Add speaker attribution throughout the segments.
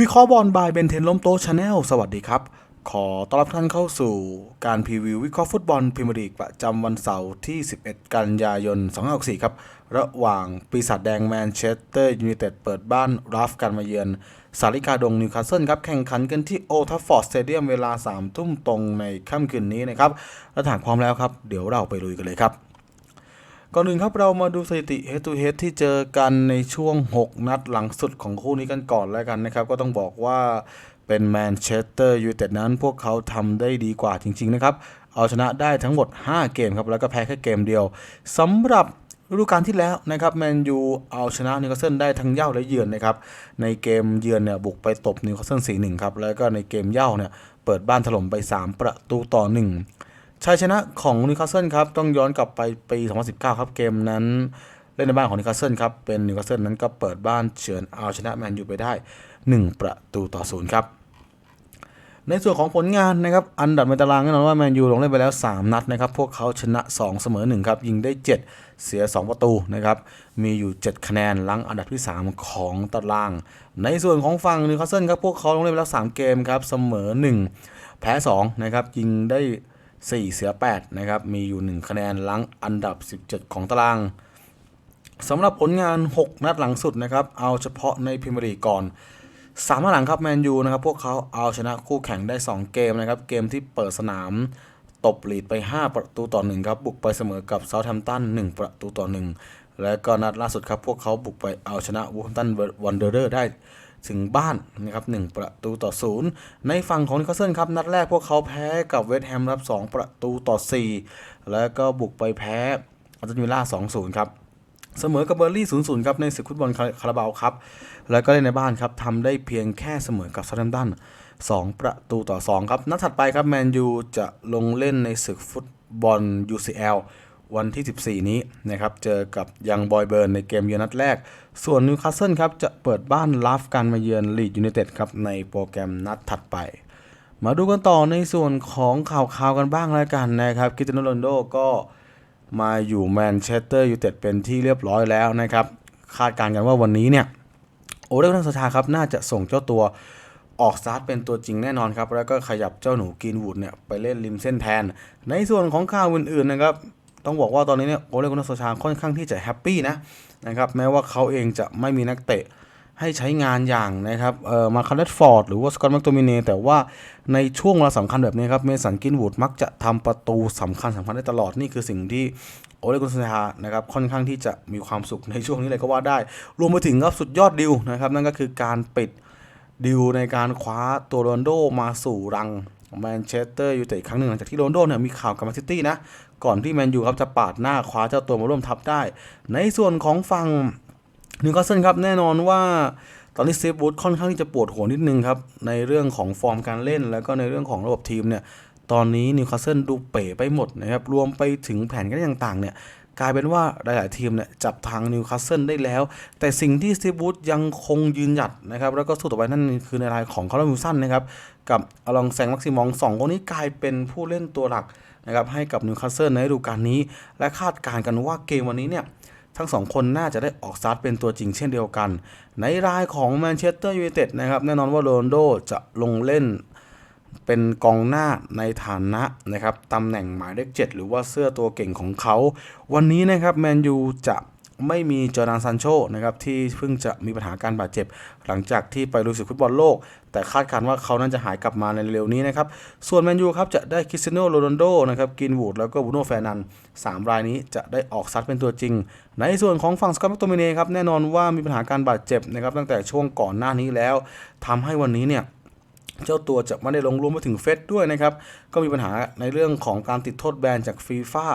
Speaker 1: วิเคราะห์บอลบายเบนเทนล้มโต๊ะชาแนลสวัสดีครับ ขอต้อนรับท่านเข้าสู่การพรีวิววิเคราะห์ฟุตบอลพรีเมียร์ลีกประจำวันเสาร์ที่ 11 กันยายน 2564 ครับ ระหว่างปีศาจแดงแมนเชสเตอร์ยูไนเต็ดเปิดบ้านราฟกันมาเยือน สาริกาดงนิวคาสเซิลครับ แข่งขันกันที่โอทัฟฟอร์ดสเตเดียมเวลา 3 ทุ่มตรงในค่ำคืนนี้นะครับ และถาหากพร้อมแล้วครับ เดี๋ยวเราไปลุยกันเลยครับ ก่อนอื่นครับเรามาดูสถิติ head to head ที่เจอกันในช่วง 6 นัดหลังสุดของคู่นี้กันก่อนแล้วกันนะครับ ก็ต้องบอกว่าเป็นแมนเชสเตอร์ยูไนเต็ดนั้นพวกเขาทำได้ดีกว่าจริง ๆ นะครับ เอาชนะได้ทั้งหมด 5 เกมครับ แล้วก็แพ้แค่เกมเดียวสำหรับฤดูกาลที่แล้วนะครับแมนยูเอาชนะนิวคาสเซิลได้ทั้งเย่าและเยือนนะครับในเกมเยือนเนี่ยบุกไปตบนิวคาสเซิล4-1 ครับ แล้วก็ในเกมเย่าเนี่ยเปิดบ้านถล่มไป 3 ประตูต่อ 1 ชัยชนะของนิวคาสเซิลครับต้องย้อนกลับไปปี 2019 ครับเกมนั้นเล่นในบ้านของนิวคาสเซิลครับเป็นนิวคาสเซิลนั้นก็เปิดบ้านเฉือนเอาชนะแมนยูไปได้ 1 ประตูต่อศูนย์ครับในส่วนของผลงานนะครับอันดับในตารางแน่นอนว่าแมนยูลงเล่นไปแล้ว 3 นัดนะครับพวกเขาชนะ 2 เสมอ1ครับยิงได้ 7 เสีย 2 ประตูนะครับมีอยู่ 7 คะแนนหลังอันดับที่ 3 ของตาราง ในส่วนของฝั่งนิวคาสเซิลครับพวกเขาลงเล่นไปแล้ว 3 เกมครับเสมอ 1 แพ้2นะครับยิงได้ 4 เสีย 8 นะครับ มีอยู่ 1 คะแนนลังอันดับ 17 ของตารางสำหรับผลงาน 6 นัดหลังสุดนะครับ เอาเฉพาะในพรีเมียร์ลีกก่อนสามนัดหลังครับแมนยูนะครับ พวกเขาเอาชนะคู่แข่งได้ 2 เกมนะครับ เกมที่เปิดสนามตบลีดไป 5 ประตูต่อ 1 ครับ บุกไปเสมอกับเซาท์แฮมป์ตัน 1 ประตูต่อ 1 และก็นัดล่าสุดครับ พวกเขาบุกไปเอาชนะวูฟแฮมตันวันเดอร์ได้ ถึงบ้านนะครับ1ประตูต่อ 0 ในฝั่งของนิวคาสเซิลครับ นัดแรกพวกเขาแพ้กับเวสต์แฮมรับ 2 ประตูต่อ 4 แล้วก็บุกไปแพ้อัลตันวิลล่า2-0 ครับเสมอกับเบอร์ลี่0-0ครับในศึกฟุตบอลคาราบาวครับ แล้วก็เล่นในบ้านครับทำได้เพียงแค่เสมอกับซาร์แฮมป์ตัน2 ประตูต่อ 2 ครับ นัดถัดไปครับ แมนยูจะลงเล่นในศึกฟุตบอล UCL วันที่ 14 นี้นะครับเจอกับยังบอยเบิร์นในเกมเยือนนัดแรก ส่วนนิวคาสเซิลครับจะเปิดบ้านลาฟกันมาเยือนลีดยูไนเต็ดครับในโปรแกรมนัดถัดไป มาดูกันต่อในส่วนของข่าวข่าวกันบ้างแล้วกันนะครับคริสเตียโนโรนโดก็มาอยู่แมนเชสเตอร์ยูไนเต็ดเป็นที่เรียบร้อยแล้วนะครับคาดการณ์กันว่าวันนี้เนี่ยโอเดลนัสชาครับน่าจะส่งเจ้าตัวออกสตาร์ทเป็นตัวจริงแน่นอนครับ แล้วก็ขยับเจ้าหนูกรีนวูดเนี่ยไปเล่นริมเส้นแทน ในส่วนของข่าวอื่นๆนะครับ ต้องบอกว่าตอนนี้เนี่ยโอเลกุนโซชาค่อนข้างที่จะแฮปปี้นะนะครับแม้ว่าเขาเองจะไม่มีนักเตะให้ใช้งานอย่างนะครับเอ่อมาคาร์เลตฟอร์ดหรือว่าสกอตแมคโตมิเนแต่ว่าในช่วงเวลาสำคัญแบบนี้ครับเมสันกินวูดมักจะทำประตูสำคัญสำคัญได้ตลอดนี่คือสิ่งที่โอเลกุนซาชานะครับค่อนข้างที่จะมีความสุขในช่วงนี้เลยก็ว่าได้ รวมไปถึงครับสุดยอดดิวนะครับนั่นก็คือการปิดดิวในการคว้าตัวโรนโดมาสู่รังแมนเชสเตอร์ยูไนเต็ดครั้งหนึ่งหลังจากที่โรนโดเนี่ยมีข่าวกับแมนซิตี้นะ ก่อนที่แมนยูครับจะปาดหน้าคว้าเจ้าตัวมาร่วมทับได้ ในส่วนของฝั่งนิวคาสเซิลครับแน่นอนว่าตอนนี้เซฟบูธค่อนข้างที่จะปวดหัวนิดนึงครับ ในเรื่องของฟอร์มการเล่น แล้วก็ในเรื่องของระบบทีมเนี่ยตอนนี้นิวคาสเซิลดูเป๋ไปหมดนะครับรวมไปถึงแผนการเล่นต่างๆเนี่ย กลายเป็นว่าหลาย ๆ ทีมเนี่ยจับทางนิวคาสเซิลได้แล้ว แต่สิ่งที่สตีฟบูธยังคงยืนหยัดนะครับ แล้วก็สู้ต่อไปนั่นคือในรายของคาร์ลวิลสันนะครับกับอลองแซงมักซิมองสองคนนี้กลายเป็นผู้เล่นตัวหลักนะครับให้กับนิวคาสเซิลในฤดูกาลนี้ และคาดการณ์กันว่าเกมวันนี้เนี่ยทั้งสองคนน่าจะได้ออกสตาร์ทเป็นตัวจริงเช่นเดียวกัน ในรายของแมนเชสเตอร์ยูไนเต็ดนะครับแน่นอนว่าโรนลโดจะลงเล่น เป็นกองหน้าในฐานะนะครับตำแหน่งหมายเลขเจ็ดหรือว่าเสื้อตัวเก่งของเขา วันนี้นะครับแมนยูจะไม่มีจอร์แดนซันโชนะครับที่เพิ่งจะมีปัญหาการบาดเจ็บ หลังจากที่ไปลุยศึกฟุตบอลโลก แต่คาดการณ์ว่าเขานั้นจะหายกลับมาในเร็วนี้นะครับ ส่วนแมนยูครับจะได้คริสเตียโนโรนัลโดนะครับกินวูดแล้วก็บูโน่แฟร์นันสามรายนี้จะได้ออกซัดเป็นตัวจริง ในส่วนของฝั่งสกอตแมคโตมิเน่ครับแน่นอนว่ามีปัญหาการบาดเจ็บนะครับตั้งแต่ช่วงก่อนหน้านี้แล้วทำให้วันนี้เนี่ย เจ้าตัวจะไม่ได้ลงรวมไปถึงเฟสด้วยนะครับ ก็มีปัญหาในเรื่องของการติดโทษแบนจากฟีฟ่า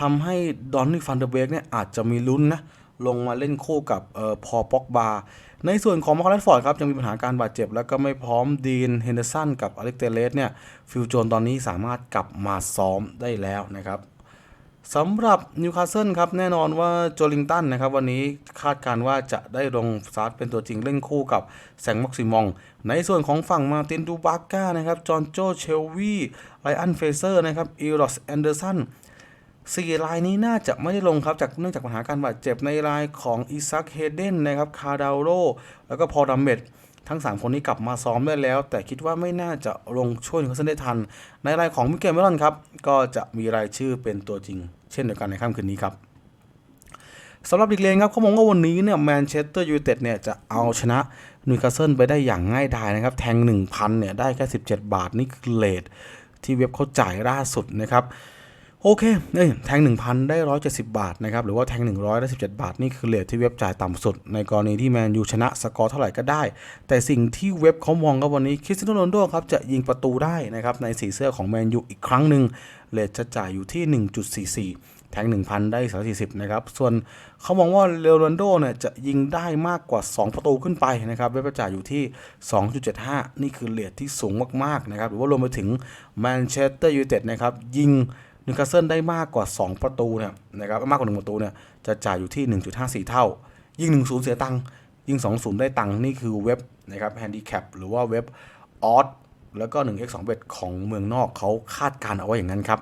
Speaker 1: ทำให้ดอนนี่ฟันเดอร์เบกเนี่ยอาจจะมีลุ้นนะลงมาเล่นคู่กับเอ่อพอป็อกบา ในส่วนของมาร์คแรดฟอร์ดครับ ยังมีปัญหาการบาดเจ็บ แล้วก็ไม่พร้อมดีนเฮนเดอร์สันกับอเล็กเตเลสเนี่ยฟิลโจนตอนนี้สามารถกลับมาซ้อมได้แล้วนะครับ สำหรับนิวคาสเซิลครับแน่นอนว่าโจลิงตันนะครับวันนี้คาดการณ์ว่าจะได้ลงสตาร์ทเป็นตัวจริงเล่นคู่กับแซงม็อกซิมอง ในส่วนของฝั่งมาตินดูบาก้านะครับจอห์นโจเชลวีไลอันเฟเซอร์นะครับอีรอสแอนเดอร์สันสี่รายนี้น่าจะไม่ได้ลงครับจากเนื่องจากปัญหาการบาดเจ็บในรายของอิซักเฮเดนนะครับคาดาโรแล้วก็พอดัมเมดทั้ง 3 คนนี้กลับมาซ้อมได้แล้ว แต่คิดว่าไม่น่าจะลงช่วยนิวคาสเซิลได้ทัน ในรายของมิเกลเมลอนครับ ก็จะมีรายชื่อเป็นตัวจริง เช่นเดียวกันในค่ำคืนนี้ครับสำหรับอีกเลนครับเขามองว่าวันนี้เนี่ยแมนเชสเตอร์ยูไนเต็ดเนี่ยจะเอาชนะนิวคาสเซิลไปได้อย่างง่ายดายนะครับ แทง 1,000เนี่ยได้แค่ 17 บาท นี่คือเลทที่เว็บเขาจ่ายล่าสุดนะครับ โอเคเอ้ยแทง 1,000 ได้ 170 บาทนะครับ หรือว่าแทง 100 ได้ 17 บาท นี่คือเลทที่เว็บจ่ายต่ำสุด ในกรณีที่แมนยูชนะสกอร์เท่าไหร่ก็ได้ แต่สิ่งที่เว็บเขามองก็วันนี้คริสเตียโนโรนโดครับ จะยิงประตูได้นะครับ ในสีเสื้อของแมนยูอีกครั้งหนึ่งเลทจะจ่ายอยู่ที่ 1.44 แทง 1,000 ได้ 340 นะครับ ส่วนเขามองว่าเลโอนโดเนี่ยจะยิงได้มากกว่า 2 ประตูขึ้นไปนะครับเว็บจ่ายอยู่ที่ 2.75 นี่คือเลทที่สูงมากๆนะครับหรือว่ารวมไปถึงแมนเชสเตอร์ยูไนเต็ดนะครับยิง นิวคาสเซิลได้มากกว่า 2 ประตูเนี่ยนะครับมากกว่า 1 ประตูเนี่ยจะจ่ายอยู่ที่ 1.54 เท่า ยิง 1-0 เสียตังค์ยิง 2-0 ได้ตังค์นี่คือเว็บนะครับแฮนดิแคปหรือว่าเว็บออสแล้วก็ 1x 2 เบ็ดของเมืองนอกเขาคาดการณ์เอาไว้อย่างนั้นครับ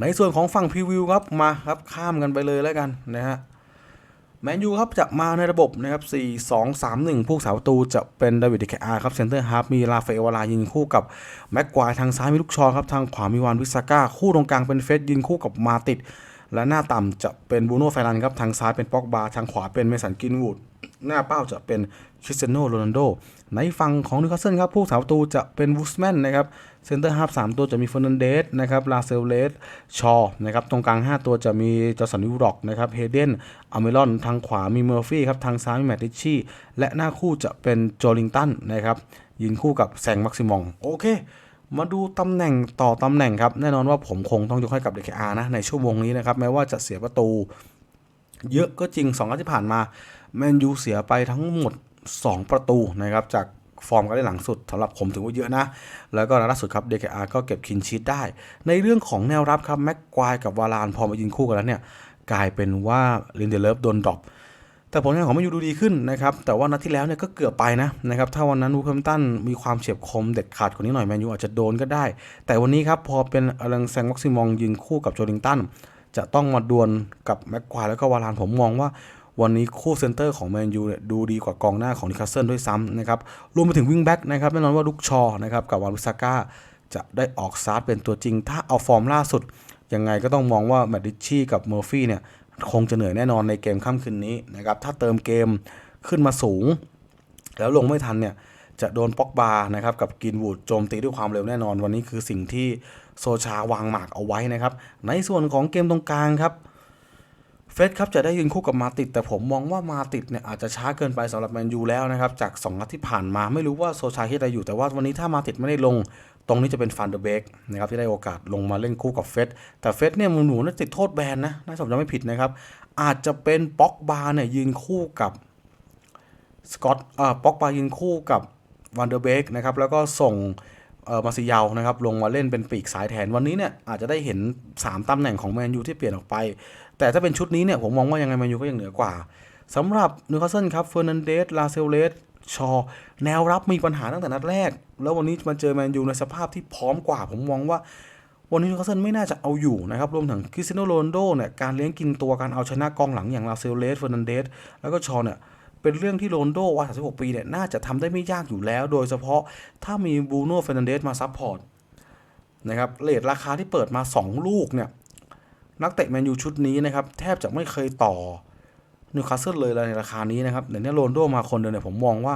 Speaker 1: ในส่วนของฝั่งพรีวิวครับมาครับข้ามกันไปเลยแล้วกันนะฮะ แมนยูครับจะมาในระบบนะครับ 4 2 3 1 ผู้สาวตูจะเป็นดาวิดเดคอาร์ครับเซนเตอร์ฮาร์ฟมีลาเฟเอวาลายิงคู่กับแม็กควายทางซ้ายมีลูกชอครับ ทางขวามีวานวิสาก้า คู่ตรงกลางเป็นเฟสยิงคู่กับมาติด และหน้าต่ำจะเป็นบูโน่ไฟรันครับ ทางซ้ายเป็นป็อกบา ทางขวาเป็นเมสันกินวูด หน้าเป้าจะเป็นคริสเตียโนโรนัลโด ในฝั่งของนิวคาสเซิลครับ ผู้สาวประตูจะเป็นวูสแมนนะครับ เซนเตอร์ฮาฟสามตัวจะมีเฟอร์นันเดสนะครับ ลาเซลเลส ชอ นะครับ ตรงกลาง 5 ตัวจะมีจอสันวิวร็อกนะครับ เฮเดนอเมรอน ทางขวามีเมอร์ฟี่ครับ ทางซ้ายมีแมตติชชี่ และหน้าคู่จะเป็นโจลิงตันนะครับ ยืนคู่กับแซงมักซิมอง โอเค มาดูตำแหน่งต่อตำแหน่งครับ แน่นอนว่าผมคงต้องยกให้กับเดคอาร์นะ ในชั่วโมงนี้นะครับ แม้ว่าจะเสียประตู เยอะก็จริง2นัดที่ผ่านมา แมนยูเสียไปทั้งหมด 2 ประตูนะครับจากฟอร์มการเล่นหลังสุดสำหรับผมถือว่าเยอะนะ แล้วก็ล่าสุดครับ DKR ก็เก็บคินชีตได้ ในเรื่องของแนวรับครับ แม็กควายกับวาลานพอมายิงคู่กันแล้วเนี่ย กลายเป็นว่าลินเดเลฟโดนดรอปแต่ผลงานของแมนยูดูดีขึ้นนะครับ แต่ว่านัดที่แล้วเนี่ยก็เกือบไปนะนะครับ ถ้าวันนั้นวูแฮมตันมีความเฉียบคมเด็ดขาดกว่านี้หน่อยแมนยูอาจจะโดนก็ได้ แต่วันนี้ครับพอเป็นอลังแซงม็อกซิมองยิงคู่กับโจลิงตันจะต้องมาดวลกับแม็กควายแล้วก็วาลานผมมองว่า วันนี้คู่เซนเตอร์ของแมนยูเนี่ยดูดีกว่ากองหน้าของนิคาสเซิลด้วยซ้ำนะครับ รวมไปถึงวิ่งแบ็กนะครับแน่นอนว่าลุกชอนะครับกับวาลุซาก้าจะได้ออกซาร์เป็นตัวจริง ถ้าเอาฟอร์มล่าสุด ยังไงก็ต้องมองว่าแมดดิชชี่กับเมอร์ฟี่เนี่ยคงจะเหนื่อยแน่นอนในเกมค่ำคืนนี้นะครับถ้าเติมเกมขึ้นมาสูง แล้วลงไม่ทันเนี่ยจะโดนป็อกบานะครับกับกินวูดโจมตีด้วยความเร็วแน่นอน วันนี้คือสิ่งที่โซชาวางหมากเอาไว้นะครับในส่วนของเกมตรงกลางครับ เฟสครับจะได้ยืนคู่กับมาติด แต่ผมมองว่ามาติดเนี่ยอาจจะช้าเกินไปสำหรับแมนยูแล้วนะครับ จาก2นัดที่ผ่านมาไม่รู้ว่าโซชาคิดอะไรอยู่แต่ว่าวันนี้ถ้ามาติดไม่ได้ลง ตรงนี้จะเป็นฟันเดอร์เบกนะครับที่ได้โอกาสลงมาเล่นคู่กับเฟสแต่เฟสเนี่ยหนูน่าติดโทษแบนนะน่าสมจะไม่ผิดนะครับ อาจจะเป็นป็อกบาเนี่ยยืนคู่กับสกอตอ่าป็อกบายืนคู่กับวันเดอร์เบกนะครับแล้วก็ส่ง เอ่อมาซิยาวนะครับลงมาเล่นเป็นปีกสายแทนวันนี้เนี่ยอาจจะได้เห็น 3ตำแหน่งของแมนยูที่เปลี่ยนออกไป แต่ถ้าเป็นชุดนี้เนี่ยผมมองว่ายังไงแมนยูก็ยังเหนือกว่าสำหรับนิวคาสเซิลครับเฟอร์นันเดสลาเซลเลสชอ แนวรับมีปัญหาตั้งแต่นัดแรก แล้ววันนี้มาเจอแมนยูในสภาพที่พร้อมกว่า ผมมองว่า วันนี้นิวคาสเซิลไม่น่าจะเอาอยู่นะครับรวมถึงคริสเตียโนโรนโดเนี่ยการเลี้ยงกินตัวการเอาชนะกองหลังอย่างลาเซลเลสเฟอร์นันเดสแล้วก็ชอเนี่ย เป็นเรื่องที่โรนโดวัย 36 ปีเนี่ยน่าจะทำได้ไม่ยากอยู่แล้ว โดยเฉพาะถ้ามีบูโน่เฟรนันเดสมาซัพพอร์ตนะครับเลทราคาที่เปิดมา 2 ลูกเนี่ยนักเตะแมนยูชุดนี้นะครับแทบจะไม่เคยต่อนิวคาสเซิลเลยในราคานี้นะครับเดี๋ยวนี้โรนโดมาคนเดียวเนี่ยผมมองว่า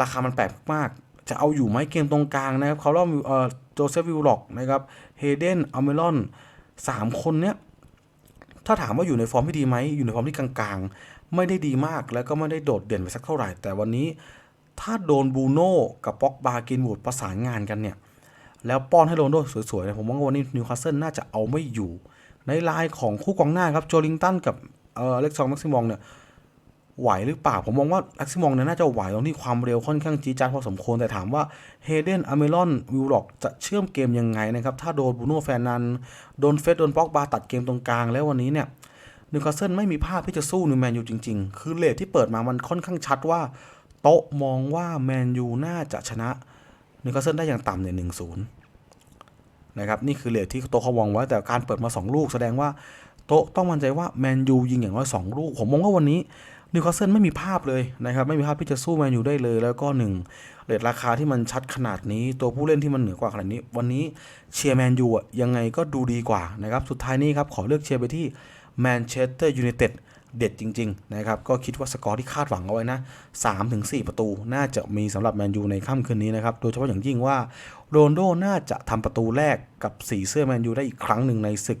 Speaker 1: ราคามันแปลกมาก จะเอาอยู่ไหมเกมตรงกลางนะครับเขาเล่าเอ่อโจเซฟวิลล็อกนะครับเฮเดนอเมรอนสามคนเนี้ยถ้าถามว่าอยู่ในฟอร์มที่ดีไหมอยู่ในฟอร์มที่กลาง ไม่ได้ดีมากแล้วก็ไม่ได้โดดเด่นไปสักเท่าไหร่ แต่วันนี้ถ้าโดนบูโน่กับป็อกบากินวูดประสานงานกันเนี่ยแล้วป้อนให้โรนโดสวยๆเนี่ยผมว่าวันนี้นิวคาสเซิลน่าจะเอาไม่อยู่ ในลน์ของคู่กองหน้าครับโจลิงตันกับเอ่อเล็กซองแม็กซิมองเนี่ยไหวหรือเปล่า ผมมองว่าแม็กซิมองเนี่ยน่าจะไหวตรงที่ความเร็วค่อนข้างจีดจาดพอสมควรแต่ถามว่าเฮเดนอเมรอนวิลล็อกจะเชื่อมเกมยังไงนะครับ ถ้าโดนบูโน่แฟนนันโดนเฟสโดนป็อกบาตัดเกมตรงกลางแล้ววันนี้เนี่ย นิวคาสเซิลไม่มีภาพที่จะสู้นิวแมนยูจริง ๆ คือเลทที่เปิดมามันค่อนข้างชัดว่า โต๊ะมองว่าแมนยูน่าจะชนะนิวคาสเซิลได้อย่างต่ำเนี่ยหนึ่งศูนย์นะครับนี่คือเลทที่โต๊ะเขามองไว้แต่การเปิดมา 2 ลูกแสดงว่าโต๊ะต้องมั่นใจว่าแมนยูยิงอย่างน้อย2 ลูก ผมมองว่าวันนี้นิวคาสเซิลไม่มีภาพเลยนะครับไม่มีภาพที่จะสู้แมนยูได้เลย แล้วก็หนึ่งเรทราคาที่มันชัดขนาดนี้ ตัวผู้เล่นที่มันเหนือกว่าขนาดนี้ วันนี้เชียร์แมนยูอะยังไงก็ดูดีกว่านะครับสุดท้ายนี้ครับขอเลือกเชียร์ไปที่ แมนเชสเตอร์ยูไนเต็ดเด็ดจริง ๆ นะครับ ก็คิดว่าสกอร์ที่คาดหวังเอาไว้นะ3-4 ประตูน่าจะมีสำหรับแมนยูในค่ำคืนนี้นะครับ โดยเฉพาะอย่างยิ่งว่าโรนโดน่าจะทำประตูแรกกับสีเสื้อแมนยูได้อีกครั้งหนึ่งในศึก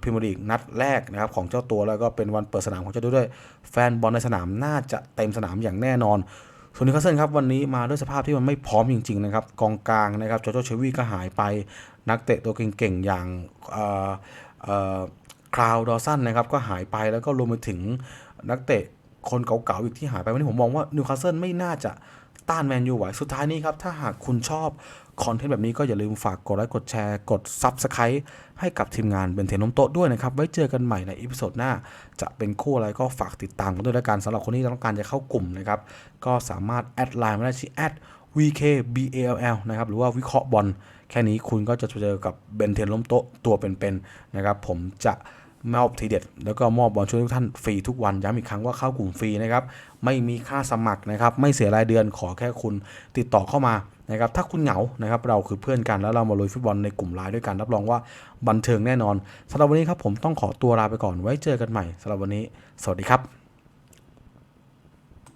Speaker 1: พรีเมียร์ลีกนัดแรกนะครับของเจ้าตัวแล้วก็เป็นวันเปิดสนามของเจ้าด้วย แฟนบอลในสนามน่าจะเต็มสนามอย่างแน่นอนส่วนนิคาสเซิลครับวันนี้มาด้วยสภาพที่มันไม่พร้อมจริงๆนะครับกองกลางนะครับโจโจเชวี่ก็หายไปนักเตะตัวเก่งๆอย่างเคราวดอสันนะครับก็หายไปแล้วก็รวมไปถึงนักเตะคนเก่าๆอีกที่หายไปวันนี้ผมมองว่านิวคาสเซิลไม่น่าจะต้านแมนยูไหวสุดท้ายนี้ครับ ถ้าหากคุณชอบคอนเทนต์แบบนี้ก็อย่าลืมฝากกดไลค์กดแชร์กด Subscribe ให้กับทีมงานเบนเทนนมโต๊ะด้วยนะครับ ไว้เจอกันใหม่ในอีพิโซดหน้า จะเป็นคู่อะไรก็ฝากติดตามกันด้วยแล้วกันสำหรับคนที่ต้องการจะเข้ากลุ่มนะครับ ก็สามารถแอดไลน์มาได้ที่ @vkball นะครับหรือว่าวิเคราะห์บอล แค่นี้คุณก็จะเจอกับเบนเทนล้มโต๊ะตัวเป็นๆนะครับ ผมจะมอบทีเด็ด แล้วก็มอบบอลช่วยทุกท่านฟรีทุกวัน ย้ำอีกครั้งว่าเข้ากลุ่มฟรีนะครับ ไม่มีค่าสมัครนะครับ ไม่เสียรายเดือนขอแค่คุณติดต่อเข้ามานะครับ ถ้าคุณเหงานะครับ เราคือเพื่อนกันแล้วเรามาลุยฟุตบอลในกลุ่มไลน์ด้วยกัน รับรองว่าบันเทิงแน่นอนสำหรับวันนี้ครับผมต้องขอตัวลาไปก่อนไว้เจอกันใหม่สำหรับวันนี้ สวัสดีครับ